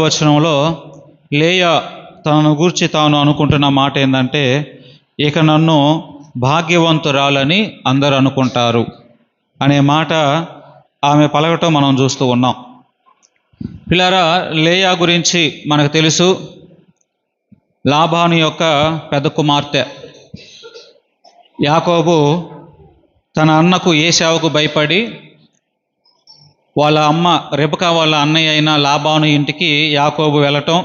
వచనంలో లేయా తనను గూర్చి తాను అనుకుంటున్న మాట ఏంటంటే ఇక నన్ను భాగ్యవంతురాలని అందరు అనుకుంటారు అనే మాట ఆమె పలకటం మనం చూస్తూ ఉన్నాం. పిల్లరా లేయా గురించి మనకు తెలుసు. లాభాను యొక్క పెద్ద కుమార్తె. యాకోబు తన అన్నకు ఏ సేవకు భయపడి వాళ్ళ అమ్మ రెబకా వాళ్ళ అన్నయ్య అయిన లాబాను ఇంటికి యాకోబు వెళ్ళటం.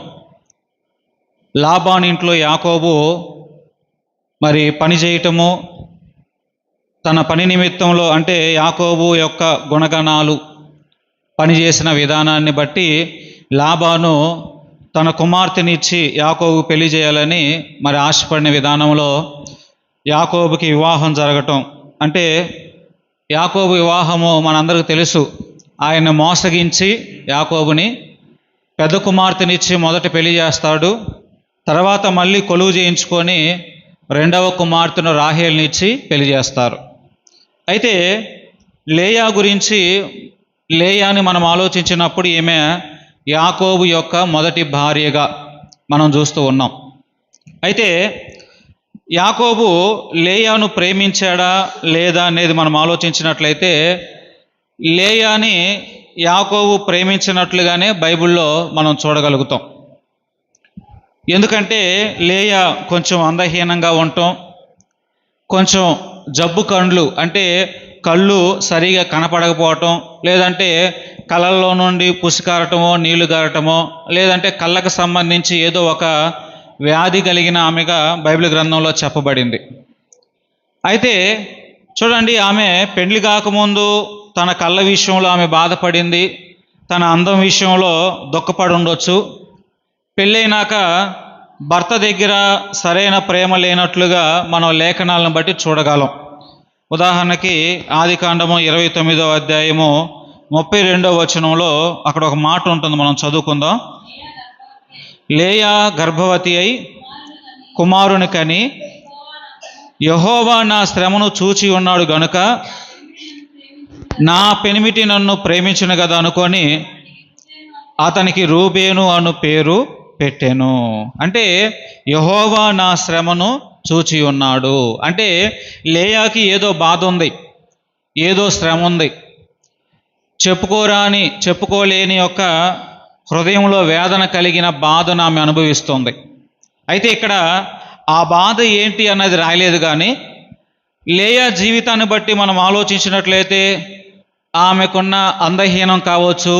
లాబాను ఇంట్లో యాకోబు మరి పని చేయటము. తన పని నిమిత్తంలో అంటే యాకోబు యొక్క గుణగణాలు పనిచేసిన విధానాన్ని బట్టి లాబాను తన కుమార్తెనిచ్చి యాకోబు పెళ్ళి చేయాలని మరి ఆశపడిన విధానంలో యాకోబుకి వివాహం జరగటం. అంటే యాకోబు వివాహము మనందరికీ తెలుసు. ఆయన మోసగించి యాకోబుని పెద్ద కుమార్తెనిచ్చి మొదట పెళ్ళి చేస్తాడు. తర్వాత మళ్ళీ కొలువు చేయించుకొని రెండవ కుమార్తెను రాహేల్నిచ్చి పెళ్ళి చేస్తారు. అయితే లేయా గురించి లేయాని మనం ఆలోచించినప్పుడు ఈమె యాకోబు యొక్క మొదటి భార్యగా మనం చూస్తూ ఉన్నాం. అయితే యాకోబు లేయాను ప్రేమించాడా లేదా అనేది మనం ఆలోచించినట్లయితే లేయాని యాకోవు ప్రేమించినట్లుగానే బైబిల్లో మనం చూడగలుగుతాం. ఎందుకంటే లేయ కొంచెం అందహీనంగా ఉండటం కొంచెం జబ్బు కండ్లు అంటే కళ్ళు సరిగా కనపడకపోవటం లేదంటే కళ్ళల్లో నుండి పుసికారటమో నీళ్ళు గారటమో లేదంటే కళ్ళకు సంబంధించి ఏదో ఒక వ్యాధి కలిగిన ఆమెగా బైబిల్ గ్రంథంలో చెప్పబడింది. అయితే చూడండి ఆమె పెళ్ళి కాకముందు తన కళ్ళ విషయంలో ఆమె బాధపడింది. తన అందం విషయంలో దుఃఖపడి ఉండొచ్చు. పెళ్ళైనాక భర్త దగ్గర సరైన ప్రేమ లేనట్లుగా మనం లేఖనాలను బట్టి చూడగలం. ఉదాహరణకి ఆది కాండము ఇరవై తొమ్మిదో అధ్యాయము ముప్పై రెండవ వచనంలో అక్కడ ఒక మాట ఉంటుంది. మనం చదువుకుందాం. లేయా గర్భవతి అయి కుమారుని కని యహోవా నా శ్రమను చూచి ఉన్నాడు గనుక నా పెనిమిటి నన్ను ప్రేమించిన కదా అనుకొని అతనికి రూబేను అను పేరు పెట్టాను. అంటే యహోవా నా శ్రమను చూచి ఉన్నాడు. అంటే లేయాకి ఏదో బాధ ఉంది ఏదో శ్రమ ఉంది. చెప్పుకోరాని చెప్పుకోలేని యొక్క హృదయంలో వేదన కలిగిన బాధను ఆమె అనుభవిస్తుంది. అయితే ఇక్కడ ఆ బాధ ఏంటి అన్నది రాయలేదు కానీ లేయా జీవితాన్ని బట్టి మనం ఆలోచించినట్లయితే ఆమెకున్న అందహీనం కావచ్చు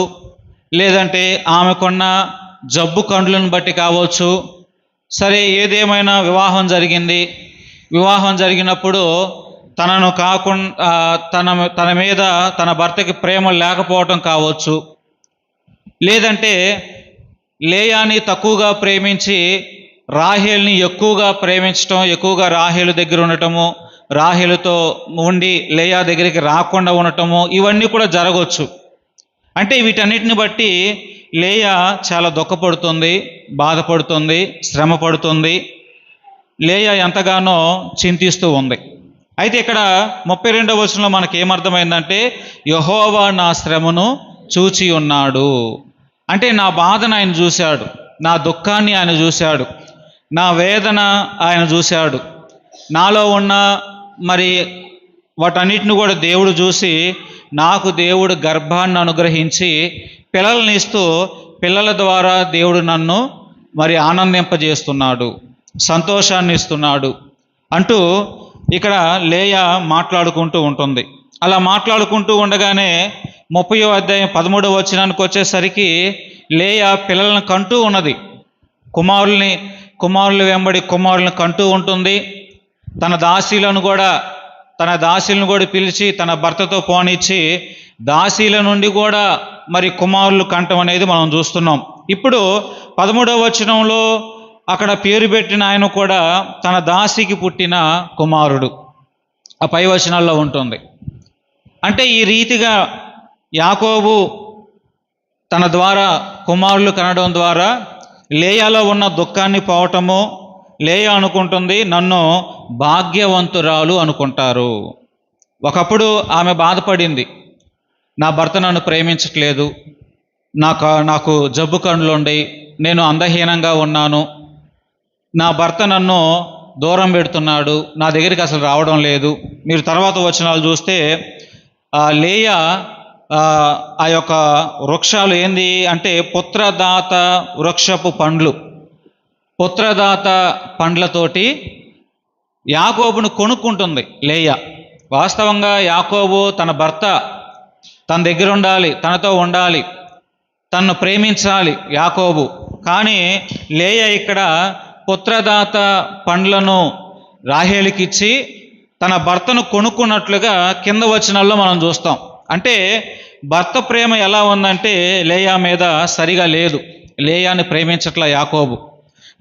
లేదంటే ఆమెకున్న జబ్బు కండ్లను బట్టి కావచ్చు. సరే ఏదేమైనా వివాహం జరిగింది. వివాహం జరిగినప్పుడు తనను కాకుండా తన తన మీద తన భర్తకి ప్రేమ లేకపోవటం కావచ్చు. లేదంటే లేయాని తక్కువగా ప్రేమించి రాహేల్ని ఎక్కువగా ప్రేమించటం ఎక్కువగా రాహేలు దగ్గర ఉండటము రాహిలతో ఉండి లేయా దగ్గరికి రాకుండా ఉండటము ఇవన్నీ కూడా జరగవచ్చు అంటే వీటన్నిటిని బట్టి లేయా చాలా దుఃఖపడుతుంది బాధపడుతుంది శ్రమ పడుతుంది లేయా ఎంతగానో చింతిస్తూ ఉంది. అయితే ఇక్కడ ముప్పై రెండవ వచనంలో మనకి ఏమర్థమైందంటే యహోవా నా శ్రమను చూచి ఉన్నాడు. అంటే నా బాధను ఆయన చూశాడు నా దుఃఖాన్ని ఆయన చూశాడు నా వేదన ఆయన చూశాడు నాలో ఉన్న మరి వాటన్నిటిని కూడా దేవుడు చూసి నాకు దేవుడు గర్భాన్ని అనుగ్రహించి పిల్లల్ని ఇస్తూ పిల్లల ద్వారా దేవుడు నన్ను మరి ఆనందింపజేస్తున్నాడు సంతోషాన్ని ఇస్తున్నాడు అంటూ ఇక్కడ లేయ మాట్లాడుకుంటూ ఉంటుంది. అలా మాట్లాడుకుంటూ ఉండగానే ముప్పయో అధ్యాయం పదమూడవ వచనానికి వచ్చేసరికి లేయ పిల్లలను కంటూ ఉన్నది. కుమారుల్ని కుమారులు వెంబడి కుమారులను కంటూ ఉంటుంది. తన దాసీలను కూడా తన దాసీలను కూడా పిలిచి తన భర్తతో పోనిచ్చి దాసీల నుండి కూడా మరి కుమారులు కంటం అనేది మనం చూస్తున్నాం. ఇప్పుడు పదమూడవ వచనంలో అక్కడ పేరు పెట్టిన ఆయన కూడా తన దాసికి పుట్టిన కుమారుడు. ఆ పై వచనాల్లో ఉంటుంది. అంటే ఈ రీతిగా యాకోబు తన ద్వారా కుమారులు కనడం ద్వారా లేయాలో ఉన్న దుఃఖాన్ని పోవటము లేయ అనుకుంటుంది నన్ను భాగ్యవంతురాలు అనుకుంటారు. ఒకప్పుడు ఆమె బాధపడింది నా భర్త నన్ను ప్రేమించట్లేదు నాకు నాకు జబ్బు కండ్లుండి నేను అందహీనంగా ఉన్నాను నా భర్త నన్ను దూరం పెడుతున్నాడు నా దగ్గరికి అసలు రావడం లేదు. మీరు తర్వాత వచనాలు చూస్తే లేయ ఆ, ఆ యొక్క వృక్షాలు ఏంది అంటే పుత్రదాత వృక్షపు పండ్లు. పుత్రదాత పండ్లతోటి యాకోబును కొనుక్కుంటుంది లేయ. వాస్తవంగా యాకోబు తన భర్త తన దగ్గర ఉండాలి తనతో ఉండాలి తన్ను ప్రేమించాలి యాకోబు. కానీ లేయ ఇక్కడ పుత్రదాత పండ్లను రాహేలికిచ్చి తన భర్తను కొనుక్కున్నట్లుగా కింద వచనాల్లో మనం చూస్తాం. అంటే భర్త ప్రేమ ఎలా ఉందంటే లేయా మీద సరిగా లేదు. లేయాని ప్రేమించట్ల యాకోబు.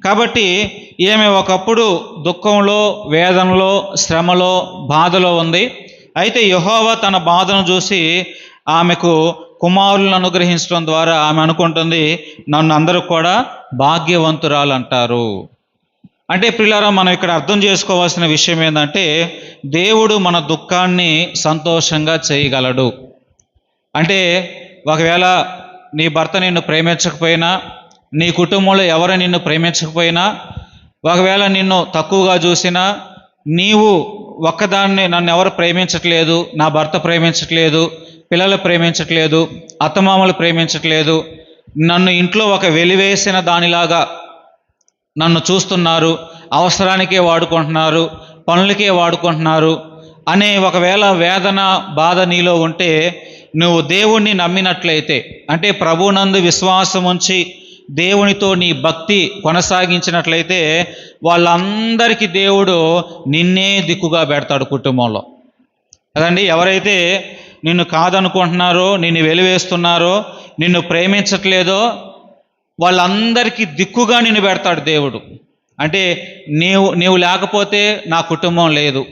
కాబట్టి ఈమె ఒకప్పుడు దుఃఖంలో వేదనలో శ్రమలో బాధలో ఉంది. అయితే యహోవా తన బాధను చూసి ఆమెకు కుమారులను అనుగ్రహించడం ద్వారా ఆమె అనుకుంటుంది నన్ను అందరూ కూడా భాగ్యవంతురాలు అంటారు అంటే పిల్లరా మనం ఇక్కడ అర్థం చేసుకోవాల్సిన విషయం ఏంటంటే దేవుడు మన దుఃఖాన్ని సంతోషంగా చేయగలడు. అంటే ఒకవేళ నీ భర్త నిన్ను ప్రేమించకపోయినా నీ కుటుంబంలో ఎవరు నిన్ను ప్రేమించకపోయినా ఒకవేళ నిన్ను తక్కువగా చూసినా నీవు ఒక్కదాన్ని నన్ను ఎవరు ప్రేమించట్లేదు నా భర్త ప్రేమించట్లేదు పిల్లలు ప్రేమించట్లేదు అత్తమామలు ప్రేమించట్లేదు నన్ను ఇంట్లో ఒక వెలివేసిన దానిలాగా నన్ను చూస్తున్నారు అవసరానికే వాడుకుంటున్నారు పనులకే వాడుకుంటున్నారు అనే ఒకవేళ వేదన బాధ నీలో ఉంటే నువ్వు దేవుణ్ణి నమ్మినట్లయితే అంటే ప్రభునందు విశ్వాసం ఉంచి దేవునితో నీ భక్తి కొనసాగించినట్లయితే వాళ్ళందరికీ దేవుడు నిన్నే దిక్కుగా పెడతాడు కుటుంబంలో. కదండి? ఎవరైతే నిన్ను కాదనుకుంటున్నారో నిన్ను వెలివేస్తున్నారో నిన్ను ప్రేమించట్లేదో వాళ్ళందరికీ దిక్కుగా నిన్ను పెడతాడు దేవుడు. అంటే నీవు నీవు లేకపోతే నా కుటుంబం లేదు.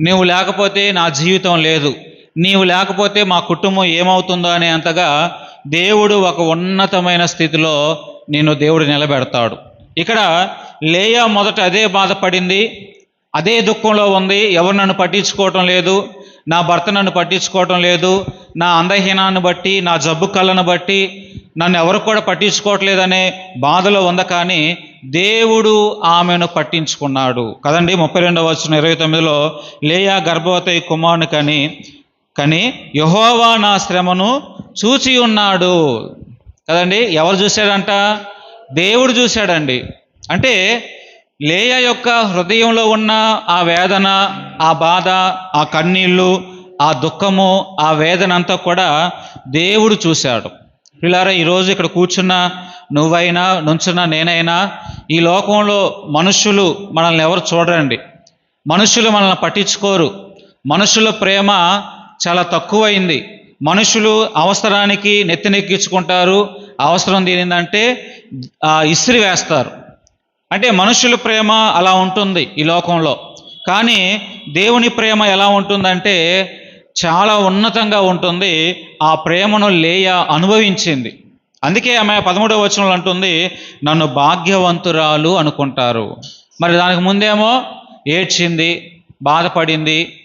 నీవు లేకపోతే నా జీవితం లేదు. నీవు లేకపోతే మా కుటుంబం ఏమవుతుందో అనే అంతగా దేవుడు ఒక ఉన్నతమైన స్థితిలో నేను దేవుడు నిలబెడతాడు. ఇక్కడ లేయా మొదట అదే బాధపడింది అదే దుఃఖంలో ఉంది. ఎవరు నన్ను పట్టించుకోవటం లేదు నా భర్త నన్ను పట్టించుకోవటం లేదు నా అందహీనాన్ని బట్టి నా జబ్బు కళ్ళను బట్టి నన్ను ఎవరు కూడా పట్టించుకోవట్లేదనే బాధలో ఉంది కానీ దేవుడు ఆమెను పట్టించుకున్నాడు. కదండి ముప్పై రెండవ వచ్చిన ఇరవై తొమ్మిదిలో లేయా గర్భవతి కుమారుని కానీ కానీ యహోవా నా శ్రమను చూచి ఉన్నాడు. కదండి? ఎవరు చూశాడంట? దేవుడు చూశాడండి. అంటే లేయ యొక్క హృదయంలో ఉన్న ఆ వేదన ఆ బాధ ఆ కన్నీళ్ళు ఆ దుఃఖము ఆ వేదన అంతా కూడా దేవుడు చూశాడు. పిల్లారా ఈరోజు ఇక్కడ కూర్చున్న నువ్వైనా నుంచున్న నేనైనా ఈ లోకంలో మనుషులు మనల్ని ఎవరు చూడరండి? మనుషులు మనల్ని పట్టించుకోరు. మనుషుల ప్రేమ చాలా తక్కువైంది. మనుషులు అవసరానికి నెత్తినెక్కించుకుంటారు. అవసరం దేనిందంటే ఆ, ఇస్త్రీ వేస్తారు. అంటే మనుషుల ప్రేమ అలా ఉంటుంది ఈ లోకంలో. కానీ దేవుని ప్రేమ ఎలా ఉంటుందంటే చాలా ఉన్నతంగా ఉంటుంది. ఆ ప్రేమను లేయ అనుభవించింది. అందుకే ఆమె పదమూడవ వచనంలో అంటుంది నన్ను భాగ్యవంతురాలు అనుకుంటారు. మరి దానికి ముందేమో ఏడ్చింది బాధపడింది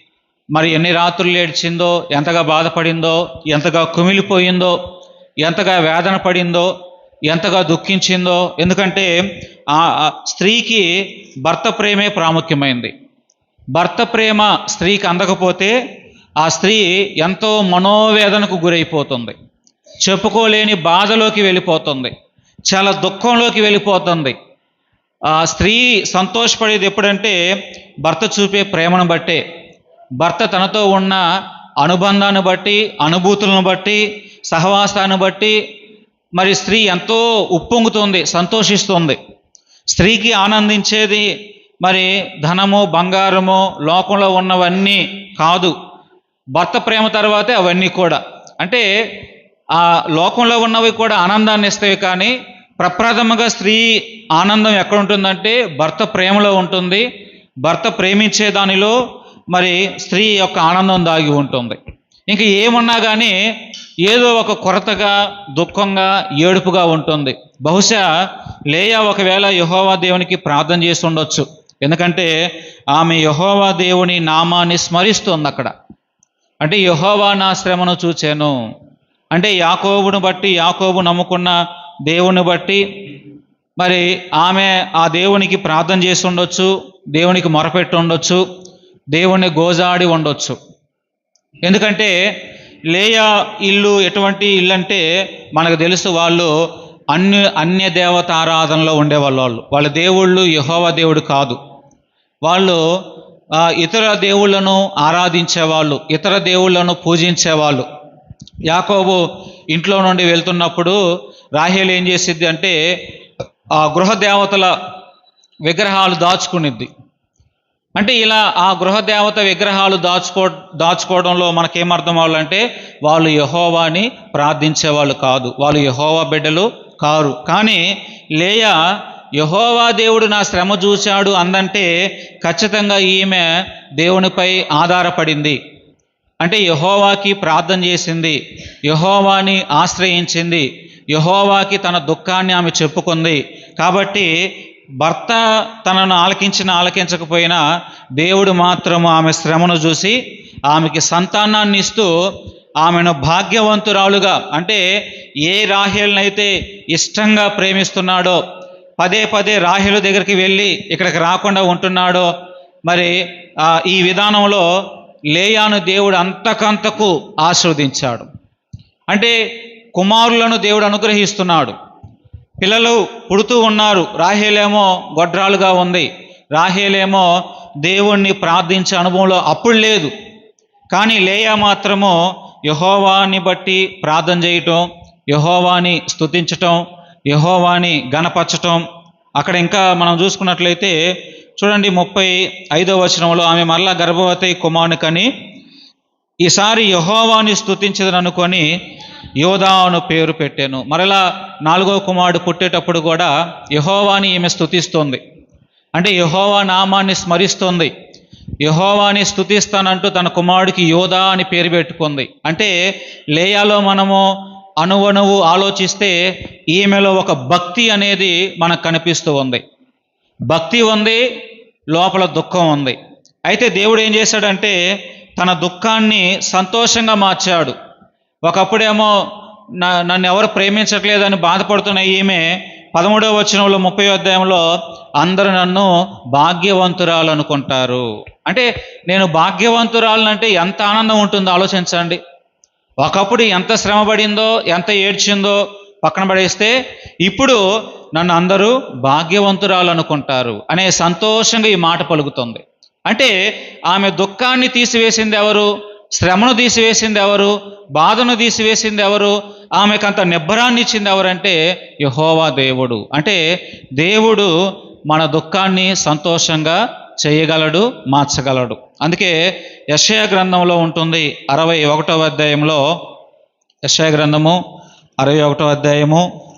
మరి ఎన్ని రాత్రులు ఏడ్చిందో ఎంతగా బాధపడిందో ఎంతగా కుమిలిపోయిందో ఎంతగా వేదన పడిందో ఎంతగా దుఃఖించిందో ఎందుకంటే ఆ స్త్రీకి భర్త ప్రేమే ప్రాముఖ్యమైంది. భర్త ప్రేమ స్త్రీకి అందకపోతే ఆ స్త్రీ ఎంతో మనోవేదనకు గురైపోతుంది. చెప్పుకోలేని బాధలోకి వెళ్ళిపోతుంది. చాలా దుఃఖంలోకి వెళ్ళిపోతుంది. ఆ స్త్రీ సంతోషపడేది ఎప్పుడంటే భర్త చూపే ప్రేమను బట్టే. భర్త తనతో ఉన్న అనుబంధాన్ని బట్టి అనుభూతులను బట్టి సహవాసాన్ని బట్టి మరి స్త్రీ ఎంతో ఉప్పొంగుతుంది సంతోషిస్తుంది. స్త్రీకి ఆనందించేది మరి ధనము బంగారము లోకంలో ఉన్నవన్నీ కాదు. భర్త ప్రేమ తర్వాతే అవన్నీ కూడా. అంటే ఆ లోకంలో ఉన్నవి కూడా ఆనందాన్ని ఇస్తాయి కానీ ప్రప్రథమంగా స్త్రీ ఆనందం ఎక్కడ ఉంటుందంటే భర్త ప్రేమలో ఉంటుంది. భర్త ప్రేమించే దానిలో మరి స్త్రీ యొక్క ఆనందం దాగి ఉంటుంది. ఇంక ఏమన్నా కానీ ఏదో ఒక కొరతగా దుఃఖంగా ఏడుపుగా ఉంటుంది. బహుశా లేయా ఒకవేళ యహోవా దేవునికి ప్రార్థన చేసి ఉండొచ్చు. ఎందుకంటే ఆమె యహోవా దేవుని నామాన్ని స్మరిస్తుంది అక్కడ. అంటే యహోవా నా శ్రమను చూచాను. అంటే యాకోబును బట్టి యాకోబు నమ్ముకున్న దేవుని బట్టి మరి ఆమె ఆ దేవునికి ప్రార్థన చేసి ఉండొచ్చు దేవునికి మొరపెట్టి ఉండొచ్చు. దేవుణ్ణి గోజాడి ఉండొచ్చు ఎందుకంటే లేయా ఇల్లు ఎటువంటి ఇల్లు అంటే మనకు తెలుసు వాళ్ళు అన్య అన్య దేవత ఆరాధనలో ఉండేవాళ్ళు వాళ్ళు. వాళ్ళ దేవుళ్ళు యహోవ దేవుడు కాదు. వాళ్ళు ఇతర దేవుళ్ళను ఆరాధించేవాళ్ళు ఇతర దేవుళ్ళను పూజించేవాళ్ళు. యాకోబు ఇంట్లో నుండి వెళ్తున్నప్పుడు రాహేలు ఏం చేసిద్ది అంటే ఆ గృహ దేవతల విగ్రహాలు దాచుకునిద్ది. అంటే ఇలా ఆ గృహ దేవత విగ్రహాలు దాచుకో దాచుకోవడంలో మనకేమర్థం అవ్వాలంటే వాళ్ళు యహోవాని ప్రార్థించేవాళ్ళు కాదు. వాళ్ళు యహోవా బిడ్డలు కారు. కానీ లేయా యహోవా దేవుడు నా శ్రమ చూశాడు అందంటే ఖచ్చితంగా ఈమె దేవునిపై ఆధారపడింది. అంటే యహోవాకి ప్రార్థన చేసింది. యహోవాని ఆశ్రయించింది. యహోవాకి తన దుఃఖాన్ని ఆమె చెప్పుకుంది. కాబట్టి భర్త తనను ఆలకించిన ఆలకించకపోయినా దేవుడు మాత్రం ఆమె శ్రమను చూసి ఆమెకి సంతానాన్ని ఇస్తూ ఆమెను భాగ్యవంతురాలుగా అంటే ఏ రాహేలనైతే ఇష్టంగా ప్రేమిస్తున్నాడో పదే పదే రాహేలు దగ్గరికి వెళ్ళి ఇక్కడికి రాకుండా ఉంటున్నాడో మరి ఈ విధానంలో లేయాను దేవుడు అంతకంతకు ఆస్వాదించాడు అంటే కుమారులను దేవుడు అనుగ్రహిస్తున్నాడు. పిల్లలు పుడుతూ ఉన్నారు. రాహేలేమో గొడ్రాలుగా ఉంది. రాహేలేమో దేవుణ్ణి ప్రార్థించే అనుభవంలో అప్పుడు లేదు. కానీ లేయా మాత్రము యహోవాని బట్టి ప్రార్థన చేయటం యహోవాని స్థుతించటం యహోవాని గణపరచటం అక్కడ ఇంకా మనం చూసుకున్నట్లయితే చూడండి ముప్పై ఐదో వచనంలో ఆమె మరలా గర్భవతి కుమారుని కని ఈసారి యహోవాని స్తుతించదని యోధా అను పేరు పెట్టాను. మరలా నాలుగో కుమారుడు పుట్టేటప్పుడు కూడా యహోవాని ఈమె స్థుతిస్తోంది అంటే యహోవా నామాన్ని స్మరిస్తోంది. యహోవాని స్థుతిస్తానంటూ తన కుమారుడికి యోధా అని పేరు పెట్టుకుంది. అంటే లేయాలో మనము అణువణువు ఆలోచిస్తే ఈమెలో ఒక భక్తి అనేది మనకు కనిపిస్తూ ఉంది. భక్తి ఉంది లోపల దుఃఖం ఉంది. అయితే దేవుడు ఏం చేశాడంటే తన దుఃఖాన్ని సంతోషంగా మార్చాడు. ఒకప్పుడేమో నా నన్ను ఎవరు ప్రేమించట్లేదని బాధపడుతున్న ఈమె పదమూడవ వచనంలో ముప్పై అధ్యాయంలో అందరూ నన్ను భాగ్యవంతురాలు అనుకుంటారు అంటే నేను భాగ్యవంతురాలంటే ఎంత ఆనందం ఉంటుందో ఆలోచించండి. ఒకప్పుడు ఎంత శ్రమ పడిందో ఎంత ఏడ్చిందో పక్కన పడేస్తే ఇప్పుడు నన్ను అందరూ భాగ్యవంతురాలు అనుకుంటారు అనే సంతోషంగా ఈ మాట పలుకుతుంది. అంటే ఆమె దుఃఖాన్ని తీసివేసింది ఎవరు? శ్రమను తీసివేసింది ఎవరు? బాధను తీసివేసింది ఎవరు? ఆమెకు అంత నిబ్బరాన్ని ఇచ్చింది ఎవరంటే యహోవా దేవుడు. అంటే దేవుడు మన దుఃఖాన్ని సంతోషంగా చేయగలడు మార్చగలడు. అందుకే యశయ గ్రంథంలో ఉంటుంది అరవై ఒకటవ అధ్యాయంలో. యశయ గ్రంథము అరవై ఒకటో అధ్యాయము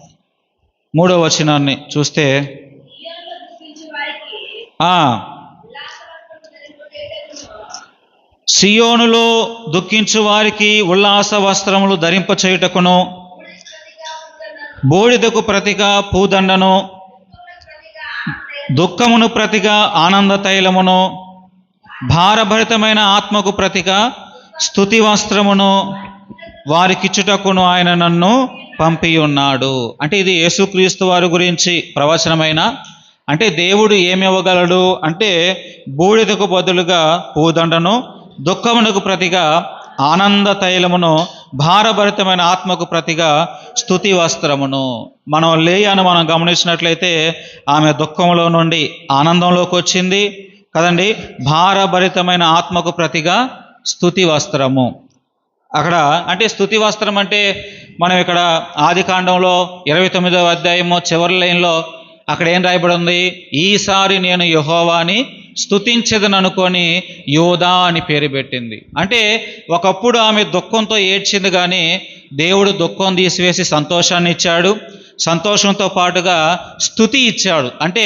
మూడో వచనాన్ని చూస్తే సియోనులో దుఃఖించు వారికి ఉల్లాస వస్త్రములు ధరింప చేయుటకును బూడిదకు ప్రతిగా పూదండను దుఃఖమును ప్రతిగా ఆనంద తైలమును భారభరితమైన ఆత్మకు ప్రతిగా స్థుతి వస్త్రమును వారికిచ్చుటకును ఆయన నన్ను పంపి ఉన్నాడు అంటే ఇది యేసుక్రీస్తు వారి గురించి ప్రవచనమైన అంటే దేవుడు ఏమి ఇవ్వగలడు? అంటే బూడిదకు బదులుగా పూదండను దుఃఖమునకు ప్రతిగా ఆనంద తైలమును భారభరితమైన ఆత్మకు ప్రతిగా స్థుతి వస్త్రమును. మనం లేయను మనం గమనించినట్లయితే ఆమె దుఃఖంలో నుండి ఆనందంలోకి వచ్చింది కదండి. భారభరితమైన ఆత్మకు ప్రతిగా స్థుతి వస్త్రము. అక్కడ అంటే స్థుతి వస్త్రం అంటే మనం ఇక్కడ ఆది కాండంలో ఇరవై తొమ్మిదవ అధ్యాయము చివరి లైన్లో అక్కడ ఏం రాయబడి ఉంది? ఈసారి నేను యహోవాని స్థుతించదని అనుకొని యోధా అని పేరు పెట్టింది. అంటే ఒకప్పుడు ఆమె దుఃఖంతో ఏడ్చింది కానీ దేవుడు దుఃఖం తీసివేసి సంతోషాన్ని ఇచ్చాడు. సంతోషంతో పాటుగా స్థుతి ఇచ్చాడు. అంటే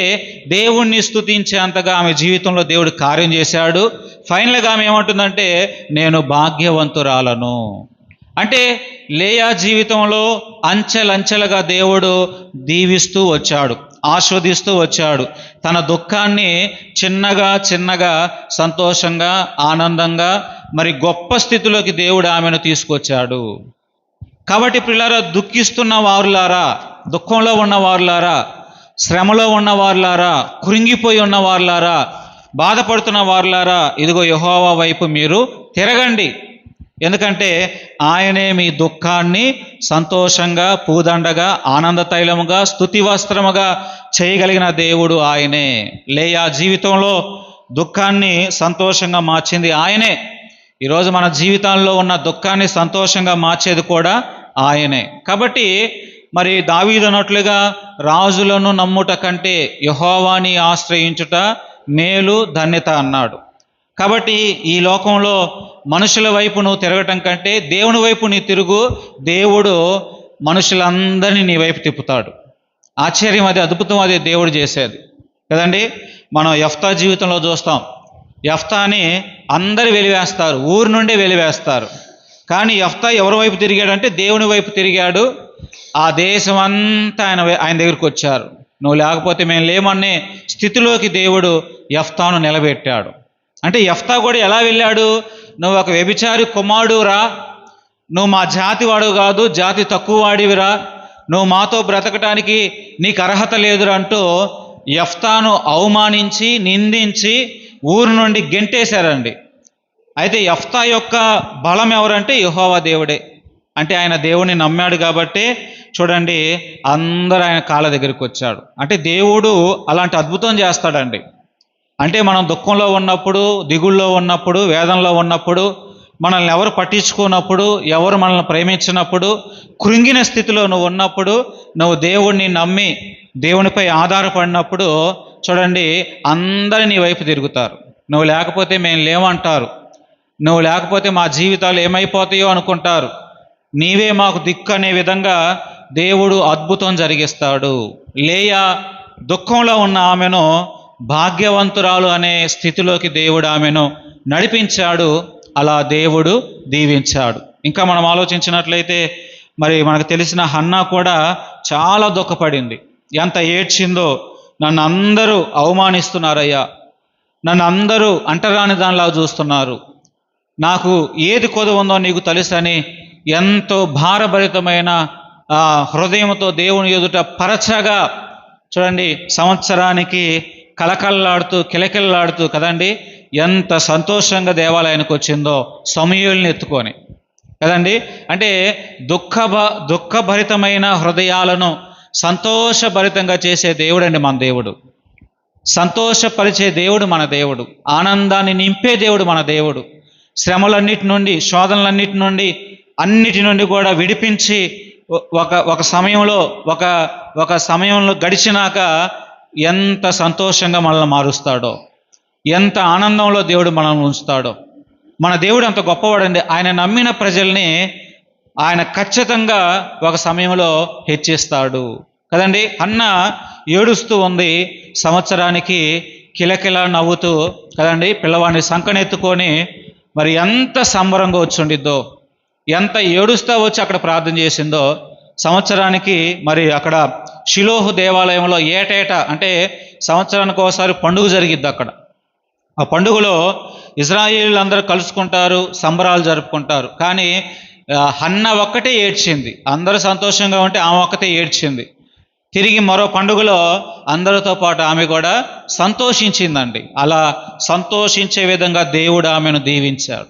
దేవుణ్ణి స్థుతించేంతగా ఆమె జీవితంలో దేవుడు కార్యం చేశాడు. ఫైనల్గా ఆమె ఏమంటుందంటే నేను భాగ్యవంతురాలను. అంటే లేయా జీవితంలో అంచెలంచెలుగా దేవుడు దీవిస్తూ వచ్చాడు ఆస్వాదిస్తూ వచ్చాడు. తన దుఃఖాన్ని చిన్నగా చిన్నగా సంతోషంగా ఆనందంగా మరి గొప్ప స్థితిలోకి దేవుడు ఆమెను తీసుకొచ్చాడు. కాబట్టి పిల్లరా దుఃఖిస్తున్న వారులారా దుఃఖంలో ఉన్న వారులారా శ్రమలో ఉన్న కురింగిపోయి కృంగిపోయి ఉన్న బాధపడుతున్న వారులారా ఇదిగో యహోవా వైపు మీరు తిరగండి. ఎందుకంటే ఆయనే మీ దుఃఖాన్ని సంతోషంగా పూదండగా ఆనంద తైలముగా స్థుతి వస్త్రముగా చేయగలిగిన దేవుడు ఆయనే. లేయా జీవితంలో దుఃఖాన్ని సంతోషంగా మార్చింది ఆయనే. ఈరోజు మన జీవితంలో ఉన్న దుఃఖాన్ని సంతోషంగా మార్చేది కూడా ఆయనే. కాబట్టి మరి దావీదు అన్నట్లుగా రాజులను నమ్ముట కంటే యహోవాని ఆశ్రయించుట మేలు ధన్యత అన్నాడు. కాబట్టి ఈ లోకంలో మనుషుల వైపు నువ్వు తిరగటం కంటే దేవుని వైపు నీ తిరుగు దేవుడు మనుషులందరినీ నీ వైపు తిప్పుతాడు. ఆశ్చర్యం అది అద్భుతం అది దేవుడు చేసేది. కదండి? మనం యఫ్తా జీవితంలో చూస్తాం. యఫ్తాని అందరు వెలివేస్తారు ఊరు నుండే వెలివేస్తారు. కానీ యఫ్తా ఎవరి వైపు తిరిగాడంటే దేవుని వైపు తిరిగాడు. ఆ దేశం అంతా ఆయన ఆయన దగ్గరికి వచ్చారు. నువ్వు లేకపోతే మేము లేమనే స్థితిలోకి దేవుడు యఫ్తాను నిలబెట్టాడు. అంటే ఎఫ్తా కూడా ఎలా వెళ్ళాడు? నువ్వు ఒక వ్యభిచారి కుమారుడు రా. నువ్వు మా జాతి వాడు కాదు జాతి తక్కువ వాడివిరా నువ్వు మాతో బ్రతకటానికి నీకు అర్హత లేదురా అంటూ ఎఫ్తాను అవమానించి నిందించి ఊరు నుండి గెంటేశారండి. అయితే ఎఫ్తా యొక్క బలం ఎవరంటే యహోవా దేవుడే. అంటే ఆయన దేవుని నమ్మాడు కాబట్టి చూడండి అందరూ ఆయన కాళ్ళ దగ్గరికి వచ్చాడు అంటే దేవుడు అలాంటి అద్భుతం చేస్తాడండి. అంటే మనం దుఃఖంలో ఉన్నప్పుడు దిగుల్లో ఉన్నప్పుడు వేదంలో ఉన్నప్పుడు మనల్ని ఎవరు పట్టించుకున్నప్పుడు ఎవరు మనల్ని ప్రేమించినప్పుడు కృంగిన స్థితిలో నువ్వు ఉన్నప్పుడు నువ్వు దేవుణ్ణి నమ్మి దేవునిపై ఆధారపడినప్పుడు చూడండి అందరు నీ వైపు తిరుగుతారు. నువ్వు లేకపోతే మేము లేమంటారు నువ్వు లేకపోతే మా జీవితాలు ఏమైపోతాయో అనుకుంటారు. నీవే మాకు దిక్కు అనే విధంగా దేవుడు అద్భుతం జరిగిస్తాడు. లేయా దుఃఖంలో ఉన్న ఆమెను భాగ్యవంతురాలు అనే స్థితిలోకి దేవుడు ఆమెను నడిపించాడు. అలా దేవుడు దీవించాడు. ఇంకా మనం ఆలోచించినట్లయితే మరి మనకు తెలిసిన హన్నా కూడా చాలా దుఃఖపడింది. ఎంత ఏడ్చిందో నన్ను అందరూ అవమానిస్తున్నారయ్యా. నన్ను అందరూ అంటరాని దానిలా చూస్తున్నారు. నాకు ఏది కొదవుందో ఉందో నీకు తెలుసని ఎంతో భారభరితమైన హృదయంతో దేవుని ఎదుట పరచగా చూడండి సంవత్సరానికి కలకల్లాడుతూ కిలకిల్లాడుతూ కదండి ఎంత సంతోషంగా దేవాలయానికి వచ్చిందో సమయుల్ని ఎత్తుకొని. కదండి అంటే దుఃఖ దుఃఖభరితమైన హృదయాలను సంతోషభరితంగా చేసే దేవుడండి మన దేవుడు. సంతోషపరిచే దేవుడు మన దేవుడు. ఆనందాన్ని నింపే దేవుడు మన దేవుడు. శ్రమలన్నిటి నుండి శోధనలన్నిటి నుండి అన్నిటి నుండి కూడా విడిపించి ఒక ఒక సమయంలో ఒక ఒక సమయంలో గడిచినాక ఎంత సంతోషంగా మనల్ని మారుస్తాడో ఎంత ఆనందంలో దేవుడు మనల్ని ఉంచుతాడో. మన దేవుడు అంత గొప్పవాడండి. ఆయన నమ్మిన ప్రజల్ని ఆయన ఖచ్చితంగా ఒక సమయంలో హెచ్చిస్తాడు. కదండి? అన్న ఏడుస్తూ ఉంది సంవత్సరానికి కిలకిల నవ్వుతూ కదండి? పిల్లవాడిని సంకనెత్తుకొని మరి ఎంత సంబరంగా వచ్చుండిద్దో ఎంత ఏడుస్తా వచ్చి అక్కడ ప్రార్థన చేసిందో సంవత్సరానికి మరి అక్కడ షిలోహు దేవాలయంలో ఏటేటా అంటే సంవత్సరానికి ఒకసారి పండుగ జరిగిద్ది అక్కడ. ఆ పండుగలో ఇజ్రాయిల్ అందరూ కలుసుకుంటారు సంబరాలు జరుపుకుంటారు. కానీ అన్న హన్న ఒక్కటే ఏడ్చింది. అందరూ సంతోషంగా ఉంటే ఆమె ఒక్కతే ఏడ్చింది. తిరిగి మరో పండుగలో అందరితో పాటు ఆమె కూడా సంతోషించిందండి. అలా సంతోషించే విధంగా దేవుడు ఆమెను దీవించాడు.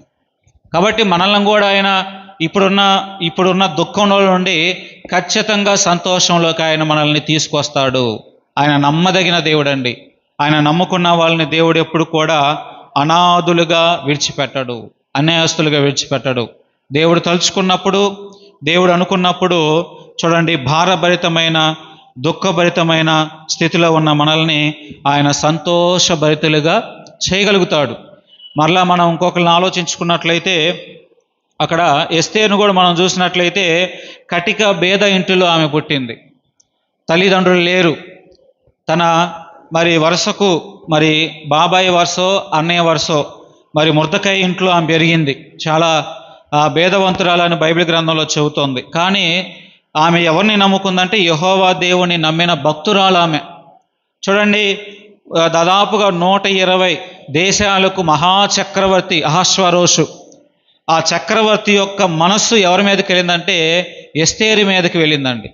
కాబట్టి మనల్ని కూడా ఆయన ఇప్పుడున్న ఇప్పుడున్న దుఃఖంలో నుండి ఖచ్చితంగా సంతోషంలోకి ఆయన మనల్ని తీసుకొస్తాడు. ఆయన నమ్మదగిన దేవుడండి. ఆయన నమ్ముకున్న వాళ్ళని దేవుడు ఎప్పుడు కూడా అనాథులుగా విడిచిపెట్టడు. అన్యాయస్తులుగా విడిచిపెట్టడు. దేవుడు తలుచుకున్నప్పుడు దేవుడు అనుకున్నప్పుడు చూడండి భారభరితమైన దుఃఖభరితమైన స్థితిలో ఉన్న మనల్ని ఆయన సంతోషభరితులుగా చేయగలుగుతాడు. మరలా మనం ఇంకొకరిని ఆలోచించుకున్నట్లయితే అక్కడ ఎస్తేను కూడా మనం చూసినట్లయితే కటిక భేద ఇంటిలో ఆమె పుట్టింది. తల్లిదండ్రులు లేరు. తన మరి వరుసకు మరి బాబాయ్ వరుసో అన్నయ్య వరుసో మరి మురదకాయ ఇంట్లో ఆమె పెరిగింది. చాలా ఆ, భేదవంతురాలని బైబిల్ గ్రంథంలో చెబుతోంది. కానీ ఆమె ఎవరిని నమ్ముకుందంటే యహోవా దేవుని నమ్మిన భక్తురాలు ఆమె. చూడండి దాదాపుగా నూట ఇరవై దేశాలకు మహాచక్రవర్తి అహస్వరోషు. ఆ చక్రవర్తి యొక్క మనస్సు ఎవరి మీదకి వెళ్ళిందంటే ఎస్తేరి మీదకి వెళ్ళిందండి.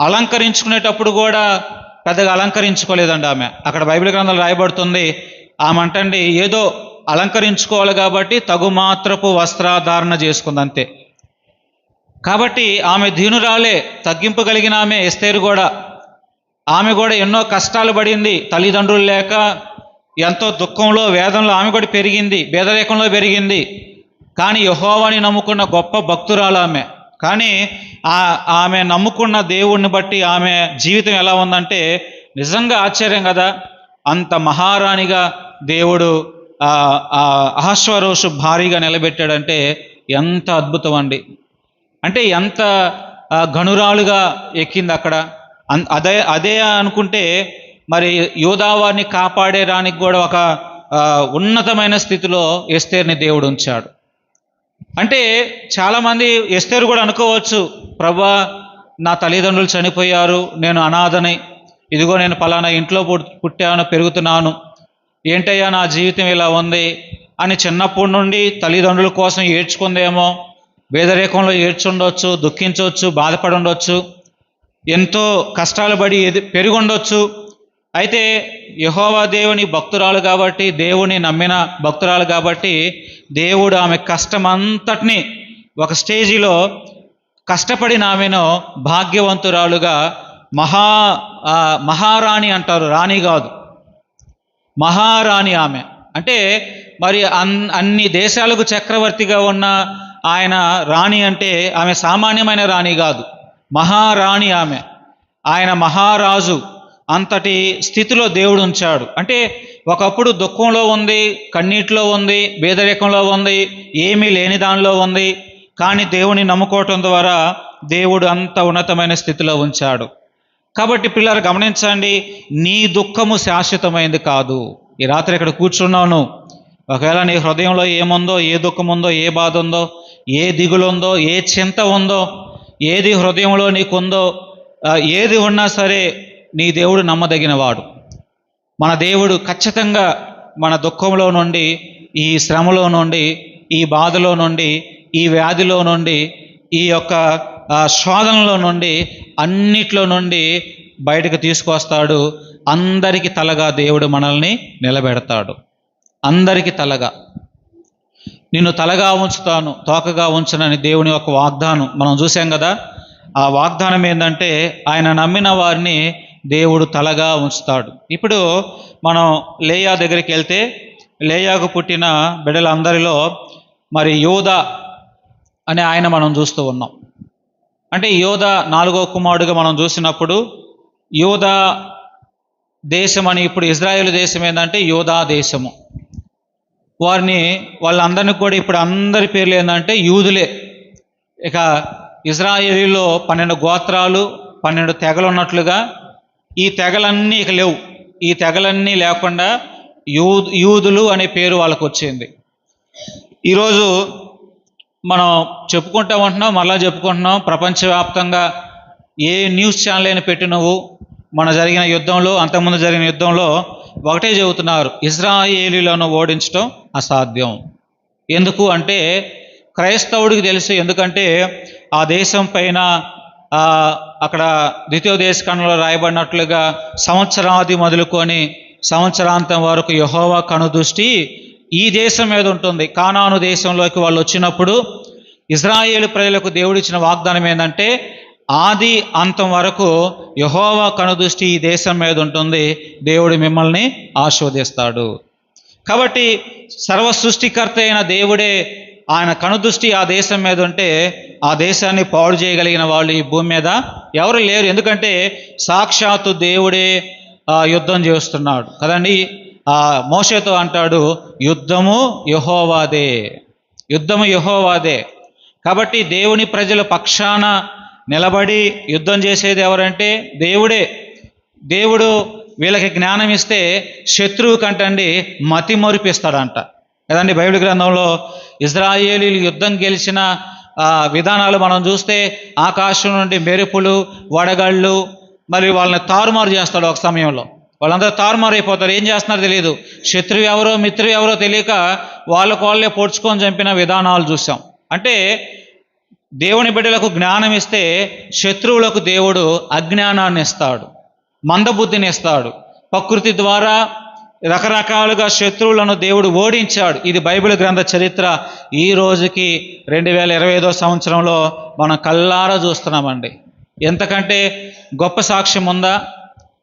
అలంకరించుకునేటప్పుడు కూడా పెద్దగా అలంకరించుకోలేదండి ఆమె. అక్కడ బైబిల్ గ్రంథాలు రాయబడుతుంది ఆమె అంటండి ఏదో అలంకరించుకోవాలి కాబట్టి తగు మాత్రపు వస్త్రధారణ చేసుకుంది అంతే. కాబట్టి ఆమె దీనురాలే తగ్గింపు కలిగిన ఆమె ఎస్తేరు కూడా. ఆమె కూడా ఎన్నో కష్టాలు పడింది తల్లిదండ్రులు లేక ఎంతో దుఃఖంలో వేదంలో ఆమె కూడా పెరిగింది పేదరికంలో పెరిగింది. కానీ యహోవాని నమ్ముకున్న గొప్ప భక్తురాలు ఆమె కానీ ఆ ఆమె నమ్ముకున్న దేవుణ్ణి బట్టి ఆమె జీవితం ఎలా ఉందంటే నిజంగా ఆశ్చర్యం కదా అంత మహారాణిగా దేవుడు ఆ అహశ్వరోషు భారీగా నిలబెట్టాడంటే ఎంత అద్భుతం అండి. అంటే ఎంత గనురాలుగా ఎక్కింది అక్కడ. అన్- అదే అదే అనుకుంటే మరి యోధావారిని కాపాడేదానికి కూడా ఒక ఉన్నతమైన స్థితిలో ఎస్తేర్ని దేవుడు ఉంచాడు. అంటే చాలామంది ఎస్తేరు కూడా అనుకోవచ్చు ప్రభా నా తల్లిదండ్రులు చనిపోయారు నేను అనాథని ఇదిగో నేను పలానా ఇంట్లో పుట్టాను పెరుగుతున్నాను ఏంటయ్యా నా జీవితం ఇలా ఉంది అని చిన్నప్పటి నుండి తల్లిదండ్రుల కోసం ఏడ్చుకుందేమో వేదరేకంలో ఏడ్చుండొచ్చు దుఃఖించవచ్చు బాధపడి ఉండొచ్చు ఎంతో కష్టాలు పడి ఎది పెరిగి ఉండొచ్చు అయితే యహోవా దేవుని భక్తురాలు కాబట్టి దేవుని నమ్మిన భక్తురాలు కాబట్టి దేవుడు ఆమె కష్టమంతటిని ఒక స్టేజిలో కష్టపడిన ఆమెను భాగ్యవంతురాలుగా మహా మహారాణి అంటారు రాణి కాదు. మహారాణి ఆమె. అంటే మరి అన్ అన్ని దేశాలకు చక్రవర్తిగా ఉన్న ఆయన రాణి అంటే ఆమె సామాన్యమైన రాణి కాదు. మహారాణి ఆమె. ఆయన మహారాజు. అంతటి స్థితిలో దేవుడు ఉంచాడు. అంటే ఒకప్పుడు దుఃఖంలో ఉంది కన్నీటిలో ఉంది బేదరికంలో ఉంది ఏమీ లేని దానిలో ఉంది. కానీ దేవుని నమ్ముకోవటం ద్వారా దేవుడు అంత ఉన్నతమైన స్థితిలో ఉంచాడు. కాబట్టి పిల్లలు గమనించండి నీ దుఃఖము శాశ్వతమైంది కాదు. ఈ రాత్రి ఇక్కడ కూర్చున్నాను. ఒకవేళ నీ హృదయంలో ఏముందో ఏ దుఃఖం ఉందో ఏ బాధ ఉందో ఏ దిగులు ఉందో ఏ చింత ఉందో ఏది హృదయంలో నీకుందో ఏది ఉన్నా సరే నీ దేవుడు నమ్మదగినవాడు. మన దేవుడు ఖచ్చితంగా మన దుఃఖంలో నుండి ఈ శ్రమలో నుండి ఈ బాధలో నుండి ఈ వ్యాధిలో నుండి ఈ యొక్క శోధనలో నుండి అన్నిట్లో నుండి బయటకు తీసుకొస్తాడు. అందరికీ తలగా దేవుడు మనల్ని నిలబెడతాడు. అందరికీ తలగా. నిన్ను తలగా ఉంచుతాను తోకగా ఉంచనని దేవుని యొక్క వాగ్దానం మనం చూసాం కదా. ఆ వాగ్దానం ఏంటంటే ఆయన నమ్మిన వారిని దేవుడు తలగా ఉంచుతాడు. ఇప్పుడు మనం లేయా దగ్గరికి వెళ్తే లేయాకు పుట్టిన బిడ్డలందరిలో మరి యోధ అనే ఆయన మనం చూస్తూ ఉన్నాం. అంటే యోధ నాలుగో కుమారుడుగా మనం చూసినప్పుడు యోధ దేశం అని ఇప్పుడు ఇజ్రాయేల్ దేశం ఏంటంటే యోధా దేశము. వారిని వాళ్ళందరినీ కూడా ఇప్పుడు అందరి పేర్లు ఏంటంటే యూదులే. ఇక ఇజ్రాయేలీలో పన్నెండు గోత్రాలు పన్నెండు తెగలు ఉన్నట్లుగా ఈ తెగలన్నీ ఇక లేవు. ఈ తెగలన్నీ లేకుండా యూ యూదులు అనే పేరు వాళ్ళకు వచ్చింది. ఈరోజు మనం చెప్పుకుంటా ఉంటున్నాం మళ్ళా చెప్పుకుంటున్నాం. ప్రపంచవ్యాప్తంగా ఏ న్యూస్ ఛానల్ అయినా పెట్టి నువ్వు మన జరిగిన యుద్ధంలో అంతకుముందు జరిగిన యుద్ధంలో ఒకటే చెబుతున్నారు ఇజ్రాయేలీలను ఓడించడం అసాధ్యం. ఎందుకు అంటే క్రైస్తవుడికి తెలుసు ఎందుకంటే ఆ దేశం పైన అక్కడ ద్వితీయోదేశకంలో రాయబడినట్లుగా సంవత్సరాది మొదలుకొని సంవత్సరాంతం వరకు యహోవా కనుదృష్టి ఈ దేశం మీద ఉంటుంది. కానాను దేశంలోకి వాళ్ళు వచ్చినప్పుడు ఇజ్రాయేల్ ప్రజలకు దేవుడిచ్చిన వాగ్దానం ఏంటంటే ఆది అంతం వరకు యహోవా కనుదృష్టి ఈ దేశం మీద ఉంటుంది. దేవుడు మిమ్మల్ని ఆశీర్వదిస్తాడు. కాబట్టి సర్వ సృష్టికర్త అయిన దేవుడే ఆయన కనుదృష్టి ఆ దేశం మీద ఉంటే ఆ దేశాన్ని పాడు చేయగలిగిన వాళ్ళు ఈ భూమి మీద ఎవరు లేరు. ఎందుకంటే సాక్షాత్తు దేవుడే యుద్ధం చేస్తున్నాడు. కదండి? ఆ మోషతో అంటాడు యుద్ధము యహోవాదే యుద్ధము యహోవాదే. కాబట్టి దేవుని ప్రజల పక్షాన నిలబడి యుద్ధం చేసేది ఎవరంటే దేవుడే. దేవుడు వీళ్ళకి జ్ఞానం ఇస్తే శత్రువు కంటండి మతి మరిపిస్తాడంట. కదండి బైబిల్ గ్రంథంలో ఇజ్రాయేలీలు యుద్ధం గెలిచిన విధానాలు మనం చూస్తే ఆకాశం నుండి మెరుపులు వడగళ్ళు మరి వాళ్ళని తారుమారు చేస్తాడు ఒక సమయంలో. వాళ్ళందరూ తారుమారు అయిపోతారు ఏం చేస్తున్నారో తెలియదు శత్రువు ఎవరో మిత్రువు ఎవరో తెలియక వాళ్ళకు వాళ్ళే పొడుచుకొని చంపిన విధానాలు చూసాం. అంటే దేవుని బిడ్డలకు జ్ఞానం ఇస్తే శత్రువులకు దేవుడు అజ్ఞానాన్ని ఇస్తాడు మందబుద్ధిని ఇస్తాడు. ప్రకృతి ద్వారా రకరకాలుగా శత్రువులను దేవుడు ఓడించాడు. ఇది బైబిల్ గ్రంథ చరిత్ర. ఈ రోజుకి రెండు వేల ఇరవై ఐదో సంవత్సరంలో మనం కల్లారా చూస్తున్నామండి. ఎంతకంటే గొప్ప సాక్ష్యం ఉందా?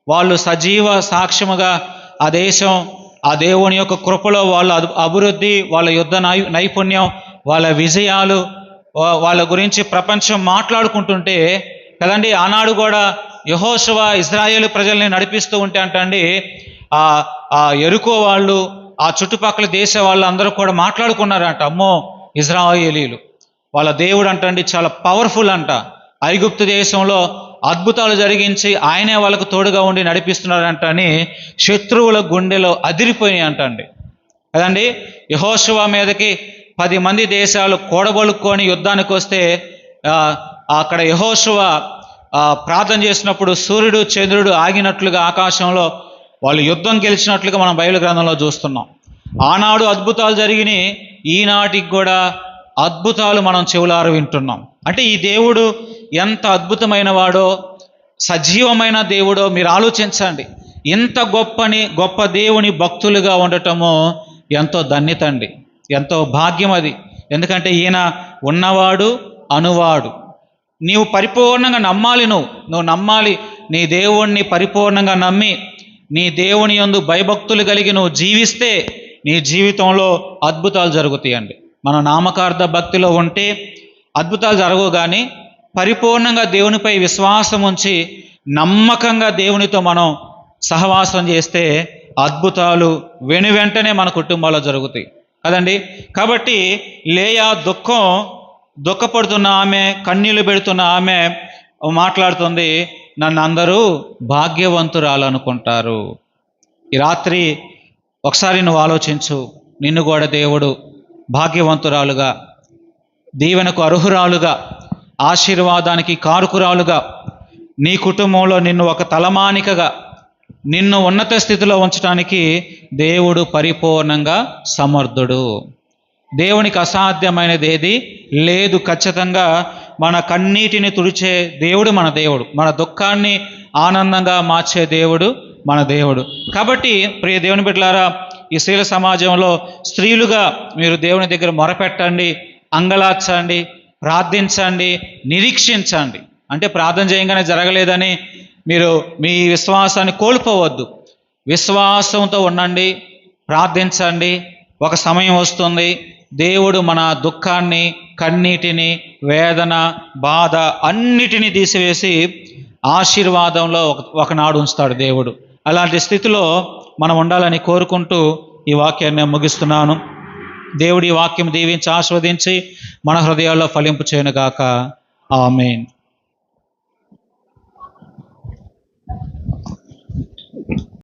వాళ్ళు సజీవ సాక్ష్యముగా ఆ దేశం ఆ దేవుని యొక్క కృపలో వాళ్ళ అభివృద్ధి వాళ్ళ యుద్ధ నై- నైపుణ్యం వాళ్ళ విజయాలు వాళ్ళ గురించి ప్రపంచం మాట్లాడుకుంటుంటే కదండి ఆనాడు కూడా యహోశవ ఇజ్రాయేల్ ప్రజల్ని నడిపిస్తూ ఉంటే అంటండి ఆ ఆ ఎరుకో వాళ్ళు ఆ చుట్టుపక్కల దేశ వాళ్ళు అందరూ కూడా మాట్లాడుకున్నారంట అమ్మో ఇజ్రాయేలీలు. వాళ్ళ దేవుడు అంటండి చాలా పవర్ఫుల్ అంట. ఐగుప్తు దేశంలో అద్భుతాలు జరిగించి ఆయనే వాళ్ళకు తోడుగా ఉండి నడిపిస్తున్నారంట అని శత్రువుల గుండెలో అదిరిపోయాయి అంటండి. కదండి యహోశివ మీదకి పది మంది దేశాలు కూడబలుక్కొని యుద్ధానికి వస్తే అక్కడ యహోశివ ప్రార్థన చేసినప్పుడు సూర్యుడు చంద్రుడు ఆగినట్లుగా ఆకాశంలో వాళ్ళు యుద్ధం గెలిచినట్లుగా మనం బయలు గ్రంథంలో చూస్తున్నాం. ఆనాడు అద్భుతాలు జరిగినాయి ఈనాటికి కూడా అద్భుతాలు మనం చెవులారు వింటున్నాం. అంటే ఈ దేవుడు ఎంత అద్భుతమైన వాడో సజీవమైన దేవుడో మీరు ఆలోచించండి. ఇంత గొప్పని గొప్ప దేవుని భక్తులుగా ఉండటము ఎంతో ధన్యతండి ఎంతో భాగ్యం అది. ఎందుకంటే ఈయన ఉన్నవాడు అనువాడు. నీవు పరిపూర్ణంగా నమ్మాలి నువ్వు. నువ్వు నమ్మాలి నీ దేవుణ్ణి పరిపూర్ణంగా నమ్మి నీ దేవుని యందు భయభక్తులు కలిగి నువ్వు జీవిస్తే నీ జీవితంలో అద్భుతాలు జరుగుతాయండి. మన నామకార్థ భక్తిలో ఉంటే అద్భుతాలు జరగవు కానీ పరిపూర్ణంగా దేవునిపై విశ్వాసం ఉంచి నమ్మకంగా దేవునితో మనం సహవాసం చేస్తే అద్భుతాలు వెను వెంటనే మన కుటుంబాల్లో జరుగుతాయి. కదండి? కాబట్టి లేయా దుఃఖం దుఃఖపడుతున్న ఆమె కన్నీళ్ళు పెడుతున్న ఆమె మాట్లాడుతుంది నన్ను అందరూ భాగ్యవంతురాలు అనుకుంటారు ఈ రాత్రి ఒకసారి నువ్వు ఆలోచించు. నిన్ను కూడా దేవుడు భాగ్యవంతురాలుగా దీవెనకు అర్హురాలుగా ఆశీర్వాదానికి కారుకురాలుగా నీ కుటుంబంలో నిన్ను ఒక తలమానికగా నిన్ను ఉన్నత స్థితిలో ఉంచడానికి దేవుడు పరిపూర్ణంగా సమర్థుడు. దేవునికి అసాధ్యమైనది ఏది? లేదు ఖచ్చితంగా మన కన్నీటిని తుడిచే దేవుడు మన దేవుడు. మన దుఃఖాన్ని ఆనందంగా మార్చే దేవుడు మన దేవుడు. కాబట్టి ప్రియ దేవుని బిడ్డలారా ఈ స్త్రీల సమాజంలో స్త్రీలుగా మీరు దేవుని దగ్గర మొరపెట్టండి అంగలార్చండి ప్రార్థించండి నిరీక్షించండి. అంటే ప్రార్థన చేయగానే జరగలేదని మీరు మీ విశ్వాసాన్ని కోల్పోవద్దు. విశ్వాసంతో ఉండండి ప్రార్థించండి ఒక సమయం వస్తుంది దేవుడు మన దుఃఖాన్ని కన్నీటిని వేదన బాధ అన్నిటినీ తీసివేసి ఆశీర్వాదంలో ఒక ఒకనాడు ఉంచుతాడు దేవుడు. అలాంటి స్థితిలో మనం ఉండాలని కోరుకుంటూ ఈ వాక్యాన్ని ముగిస్తున్నాను. దేవుడి వాక్యం దీవించి ఆస్వాదించి మన హృదయాల్లో ఫలింపు చేయనుగాక. ఆమెన్.